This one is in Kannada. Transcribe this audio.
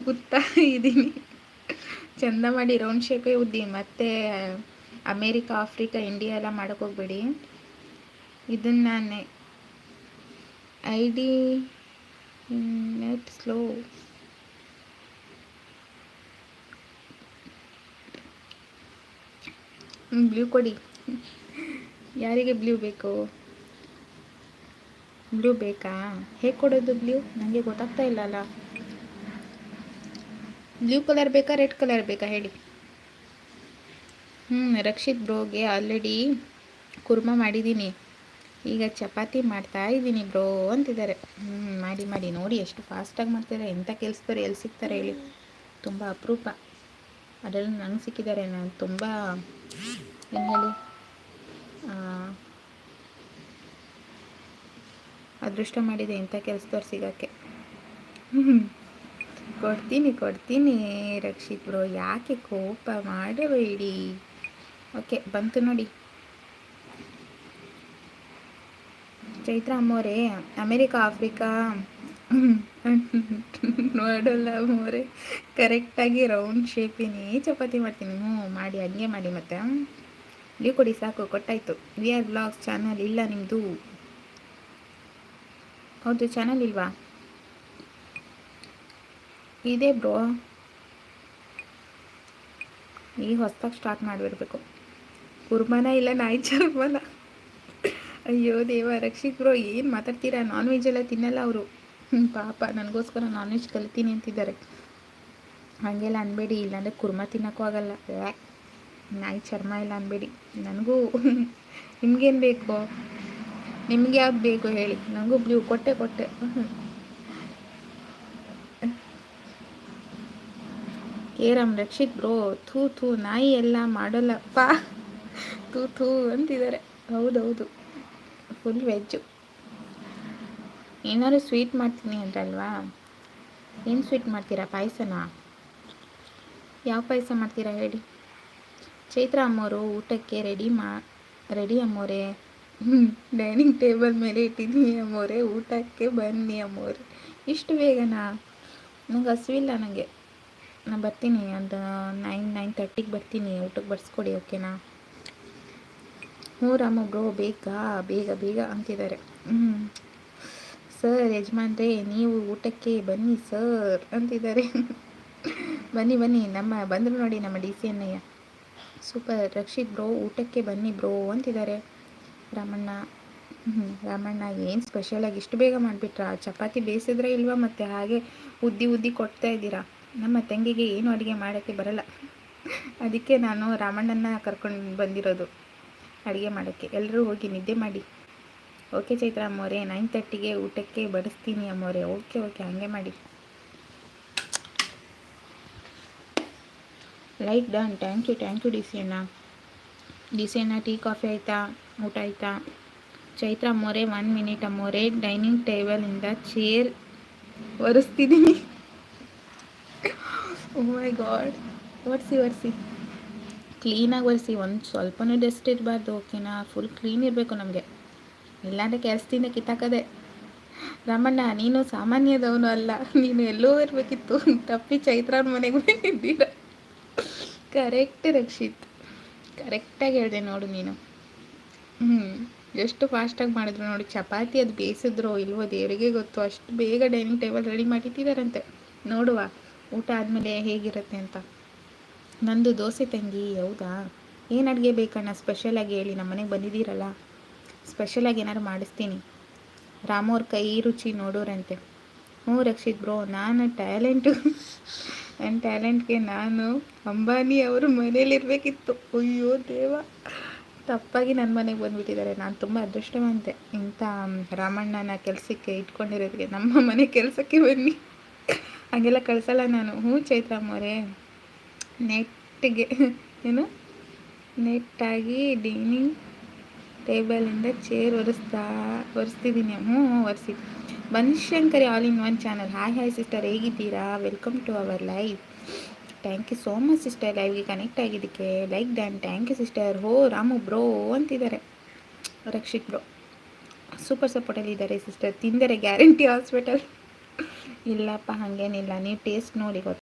ಗುತ್ತಾ ಇದ್ದೀನಿ. ಚಂದ ಮಾಡಿ ರೌಂಡ್ ಶೇಪೇ ಉದ್ದಿ. ಮತ್ತೆ ಅಮೇರಿಕಾ, ಆಫ್ರಿಕಾ ಇಂಡಿಯಾ ಎಲ್ಲ ಮಾಡೋಕ್ಕೋಗ್ಬೇಡಿ ಇದನ್ನು ನಾನು I D net slow blue ಕೊಡಿ. ಯಾರಿಗೆ ಬ್ಲೂ ಬೇಕು? ಬ್ಲೂ ಬೇಕಾ? ಹೇಗೆ ಕೊಡೋದು ಬ್ಲೂ ನನಗೆ ಗೊತ್ತಾಗ್ತಾ ಇಲ್ಲ ಅಲ್ಲ ಬ್ಲೂ ಕಲರ್ ಬೇಕಾ, ರೆಡ್ ಕಲರ್ ಬೇಕಾ ಹೇಳಿ. ಹ್ಞೂ ರಕ್ಷಿತ್ ಬ್ರೋಗೆ ಆಲ್ರೆಡಿ ಕುರ್ಮ ಮಾಡಿದ್ದೀನಿ ಈಗ ಚಪಾತಿ ಮಾಡ್ತಾ ಇದ್ದೀನಿ ಬ್ರೋ ಅಂತಿದ್ದಾರೆ. ಹ್ಞೂ ಮಾಡಿ ಮಾಡಿ, ನೋಡಿ ಎಷ್ಟು ಫಾಸ್ಟಾಗಿ ಮಾಡ್ತಾರೆ ಎಂಥ ಕೆಲಸದವ್ರು ಎಲ್ಲಿ ಸಿಗ್ತಾರೆ ಹೇಳಿ. ತುಂಬ ಅಪರೂಪ. ಅದರಲ್ಲಿ ನಂಗೆ ಸಿಕ್ಕಿದ್ದಾರೆ, ನಾನು ತುಂಬ ಏನು ಹೇಳಿ ಅದೃಷ್ಟ ಮಾಡಿದೆ ಇಂಥ ಕೆಲಸದವ್ರು ಸಿಗೋಕ್ಕೆ. ಕೊಡ್ತೀನಿ ಕೊಡ್ತೀನಿ ರಕ್ಷಿತ್ ಬ್ರೋ ಯಾಕೆ ಕೋಪ ಮಾಡಬೇಡಿ. ಓಕೆ, ಬಂತು ನೋಡಿ. Chaitra ಅಮ್ಮೋರೆ, America, Africa. ನೋಡಲ್ಲ ಅಮ್ಮೋರೆ. ಕರೆಕ್ಟಾಗಿ ರೌಂಡ್ ಶೇಪಿನೇ ಚಪಾತಿ ಮಾಡ್ತೀನಿ. ಹ್ಞೂ, ಮಾಡಿ, ಹಂಗೆ ಮಾಡಿ ಮತ್ತೆ. ನೀವು ಕೊಡಿ, ಸಾಕು, ಕೊಟ್ಟಾಯ್ತು. ವಿ ಆರ್ ಬ್ಲಾಗ್ಸ್ ಚಾನಲ್ ಇಲ್ಲ ನಿಮ್ಮದು ಹೌದು, ಚಾನಲ್ ಇಲ್ವಾ? ಇದೆ ಬ್ರೋ ಈಗ ಹೊಸ್ದಾಗಿ ಸ್ಟಾರ್ಟ್ ಮಾಡಿಬಿಡ್ಬೇಕು. ಕುರ್ಮನ ಇಲ್ಲ, ನಾಯಿ ಚರ್ಮನ. ಅಯ್ಯೋ ದೇವ, ರಕ್ಷಿತ್ ಬ್ರೋ ಏನು ಮಾತಾಡ್ತೀರಾ? ನಾನ್ ವೆಜ್ ಎಲ್ಲ ತಿನ್ನಲ್ಲ ಅವರು. ಪಾಪ, ನನಗೋಸ್ಕರ ನಾನ್ ವೆಜ್ ಕಲಿತೀನಿ ಅಂತಿದ್ದಾರೆ. ಹಾಗೆಲ್ಲ ಅನ್ಬೇಡಿ, ಇಲ್ಲಾಂದರೆ ಕುರ್ಮ ತಿನ್ನೋಕ್ಕೂ ಆಗಲ್ಲ. ನಾಯಿ ಚರ್ಮ ಇಲ್ಲ ಅನ್ಬೇಡಿ. ನನಗೂ ನಿಮ್ಗೇನು ಬೇಕು? ನಿಮ್ಗೆ ಯಾವ್ದು ಬೇಕು ಹೇಳಿ? ನನಗೂ ಬ್ಲೂ ಕೊಟ್ಟೆ ಕೊಟ್ಟೆ. ಕೇರಮ್ ರಕ್ಷಿತ್ ಬ್ರೋ, ಥೂ ಥೂ ನಾಯಿ ಎಲ್ಲ ಮಾಡಲ್ಲಪ್ಪ. ಥೂ ಥೂ ಅಂತಿದ್ದಾರೆ. ಹೌದೌದು. ಫುಲ್ ವೆಜ್ಜು ಏನಾದ್ರು ಸ್ವೀಟ್ ಮಾಡ್ತೀನಿ ಅಂದ್ರಲ್ವಾ? ಏನು ಸ್ವೀಟ್ ಮಾಡ್ತೀರಾ, ಪಾಯಸನ? ಯಾವ ಪಾಯಸ ಮಾಡ್ತೀರಾ ಹೇಳಿ. ಚೈತ್ರ ಅಮ್ಮೋರು ಊಟಕ್ಕೆ ರೆಡಿ ಮಾ ರೆಡಿ ಅಮ್ಮೋರೆ. ಡೈನಿಂಗ್ ಟೇಬಲ್ ಮೇಲೆ ಇಟ್ಟಿದ್ದೀನಿ ಅಮ್ಮೋರೆ, ಊಟಕ್ಕೆ ಬನ್ನಿ ಅಮ್ಮೋರೆ. ಇಷ್ಟು ಬೇಗನಾ? ನನಗೆ ಹಸಿವಿಲ್ಲ ನನಗೆ ನಾನು ಬರ್ತೀನಿ, ಒಂದು ನೈನ್ ನೈನ್ ತರ್ಟಿಗೆ ಬರ್ತೀನಿ ಊಟಕ್ಕೆ ಬರ್ಸ್ಕೊಡಿ ಓಕೆನಾ ಹ್ಞೂ ಬ್ರೋ ಬೇಗ ಬೇಗ ಬೇಗ ಅಂತಿದ್ದಾರೆ. ಹ್ಞೂ ಸರ್ ಯಜಮಾನ್ರೆ, ನೀವು ಊಟಕ್ಕೆ ಬನ್ನಿ ಸರ್ ಅಂತಿದ್ದಾರೆ. ಬನ್ನಿ ಬನ್ನಿ, ನಮ್ಮ, ಬಂದರು ನೋಡಿ ನಮ್ಮ ಡಿ ಸಿ ಅನ್ನಯ್ಯ ಸೂಪರ್ ರಕ್ಷಿತ್ ಬ್ರೋ ಊಟಕ್ಕೆ ಬನ್ನಿ ಬ್ರೋ ಅಂತಿದ್ದಾರೆ. ರಾಮಣ್ಣ ಹ್ಞೂ ರಾಮಣ್ಣ, ಏನು ಸ್ಪೆಷಲಾಗಿ ಇಷ್ಟು ಬೇಗ ಮಾಡಿಬಿಟ್ರಾ? ಚಪಾತಿ ಬೇಯಿಸಿದ್ರೆ ಇಲ್ವಾ ಮತ್ತೆ? ಹಾಗೆ ಉದ್ದಿ ಉದ್ದಿ ಕೊಡ್ತಾ ಇದ್ದೀರಾ? ನಮ್ಮ ತಂಗಿಗೆ ಏನು ಅಡುಗೆ ಮಾಡೋಕ್ಕೆ ಬರಲ್ಲ. ಅದಕ್ಕೆ ನಾನು ರಾಮಣ್ಣನ ಕರ್ಕೊಂಡು ಬಂದಿರೋದು ಅಡುಗೆ ಮಾಡೋಕ್ಕೆ. ಎಲ್ಲರೂ ಹೋಗಿ ನಿದ್ದೆ ಮಾಡಿ. ಓಕೆ ಚೈತ್ರ ಅಮ್ಮೋರೆ, ನೈನ್ ತರ್ಟಿಗೆ ಊಟಕ್ಕೆ ಬಡಿಸ್ತೀನಿ ಅಮ್ಮೋರೆ. ಓಕೆ ಓಕೆ, ಹಾಗೆ ಮಾಡಿ. Like done. Thank you thank you D C ಅಣ್ಣ. ಡಿ ಸಿ ಅಣ್ಣ, ಟೀ, ಕಾಫಿ ಆಯಿತಾ? ಊಟ ಆಯಿತಾ? ಚೈತ್ರ ಅಮ್ಮೋರೆ, ಒನ್ ಮಿನಿಟ್ ಅಮ್ಮೋರೆ. ಡೈನಿಂಗ್ ಟೇಬಲಿಂದ ಚೇರ್ ಒರೆಸ್ತಿದ್ದೀನಿ. ಓ ಮೈ ಗಾಡ್ ಒರೆಸಿ ಒರೆಸಿ ಕ್ಲೀನಾಗಿ ಒರೆಸಿ ಒಂದು ಸ್ವಲ್ಪನೂ ಡಸ್ಟ್ ಇರಬಾರ್ದು, ಓಕೆನಾ? ಫುಲ್ ಕ್ಲೀನ್ ಇರಬೇಕು ನಮಗೆ. ಇಲ್ಲಾಂದರೆ ಕೆಲಸದಿಂದ ಕಿತ್ತಾಕದೆ. ರಾಮಣ್ಣ, ನೀನು ಸಾಮಾನ್ಯದವನು ಅಲ್ಲ. ನೀನು ಎಲ್ಲೋ ಇರಬೇಕಿತ್ತು. ತಪ್ಪಿ ಚೈತ್ರನ ಮನೆಗೆ ಬಂದಿದ್ದೀರ? ಕರೆಕ್ಟ್ ರಕ್ಷಿತ್. ಕರೆಕ್ಟಾಗಿ ಹೇಳಿದೆ ನೋಡು ನೀನು. ಹ್ಞೂ ಎಷ್ಟು ಫಾಸ್ಟಾಗಿ ಮಾಡಿದ್ರು ನೋಡಿ. ಚಪಾತಿ ಅದು ಬೇಯಿಸಿದ್ರು ಇಲ್ವೋ ದೇವರಿಗೆ ಗೊತ್ತು. ಅಷ್ಟು ಬೇಗ ಡೈನಿಂಗ್ ಟೇಬಲ್ ರೆಡಿ ಮಾಡಿಟ್ಟಿದ್ದಾರಂತೆ ನೋಡುವ. ಊಟ ಆದಮೇಲೆ ಹೇಗಿರುತ್ತೆ ಅಂತ. ನಂದು ದೋಸೆ ತಂಗಿ, ಹೌದಾ? ಏನು ಅಡುಗೆ ಬೇಕಣ್ಣ? ಸ್ಪೆಷಲಾಗಿ ಹೇಳಿ ನಮ್ಮ ಮನೆಗೆ ಬಂದಿದ್ದೀರಲ್ಲ? ಸ್ಪೆಷಲಾಗಿ ಏನಾದ್ರು ಮಾಡಿಸ್ತೀನಿ. ರಾಮೋರ್ ಕೈ ರುಚಿ ನೋಡೋರಂತೆ. ಹ್ಞೂ ರಕ್ಷಿತ್ ಬ್ರೋ, ನಾನು ಟ್ಯಾಲೆಂಟು ನನ್ನ ಟ್ಯಾಲೆಂಟ್ಗೆ ನಾನು ಅಂಬಾನಿ ಅವರು ಮನೇಲಿರಬೇಕಿತ್ತು ಅಯ್ಯೋ ದೇವ. ತಪ್ಪಾಗಿ ನನ್ನ ಮನೆಗೆ ಬಂದುಬಿಟ್ಟಿದ್ದಾರೆ. ನಾನು ತುಂಬ ಅದೃಷ್ಟವಂತೆ. ಇಂಥ ರಾಮಣ್ಣನ ಕೆಲಸಕ್ಕೆ ಇಟ್ಕೊಂಡಿರೋದಕ್ಕೆ ನಮ್ಮ ಮನೆ ಕೆಲಸಕ್ಕೆ ಬನ್ನಿ. ಹಾಗೆಲ್ಲ ಕಳಿಸಲ್ಲ ನಾನು. ಹ್ಞೂ ಚೈತ್ರಮ್ಮವರೇ ನೆಟ್ಟಿಗೆ. ಏನು? ನೆಟ್ಟಾಗಿ ಡೈನಿಂಗ್ ಟೇಬಲಿಂದ ಚೇರ್ ಒರೆಸ್ತಾ, ಒರೆಸ್ತಿದ್ದೀನಿ. ಹ್ಞೂ, ಒರೆಸಿ. Banashankari all in one channel. Hi hi sister. ಹೇಗಿದ್ದೀರಾ? Welcome to our live thank you so much sister. ಲೈವ್ಗೆ connect ಆಗಿದ್ದಕ್ಕೆ like done thank you sister. ಹೋ, ರಾಮು ಬ್ರೋ ಅಂತಿದ್ದಾರೆ. ರಕ್ಷಿತ್ ಬ್ರೋ. ಸೂಪರ್ ಸಪೋರ್ಟಲ್ಲಿ ಇದ್ದಾರೆ ಸಿಸ್ಟರ್. ತಿಂದರೆ ಗ್ಯಾರಂಟಿ ಹಾಸ್ಪಿಟಲ್. ಇಲ್ಲಪ್ಪ ಹಾಗೇನಿಲ್ಲ. ನೀವು ಟೇಸ್ಟ್ ನೋಡಿ ಗೊತ್ತು?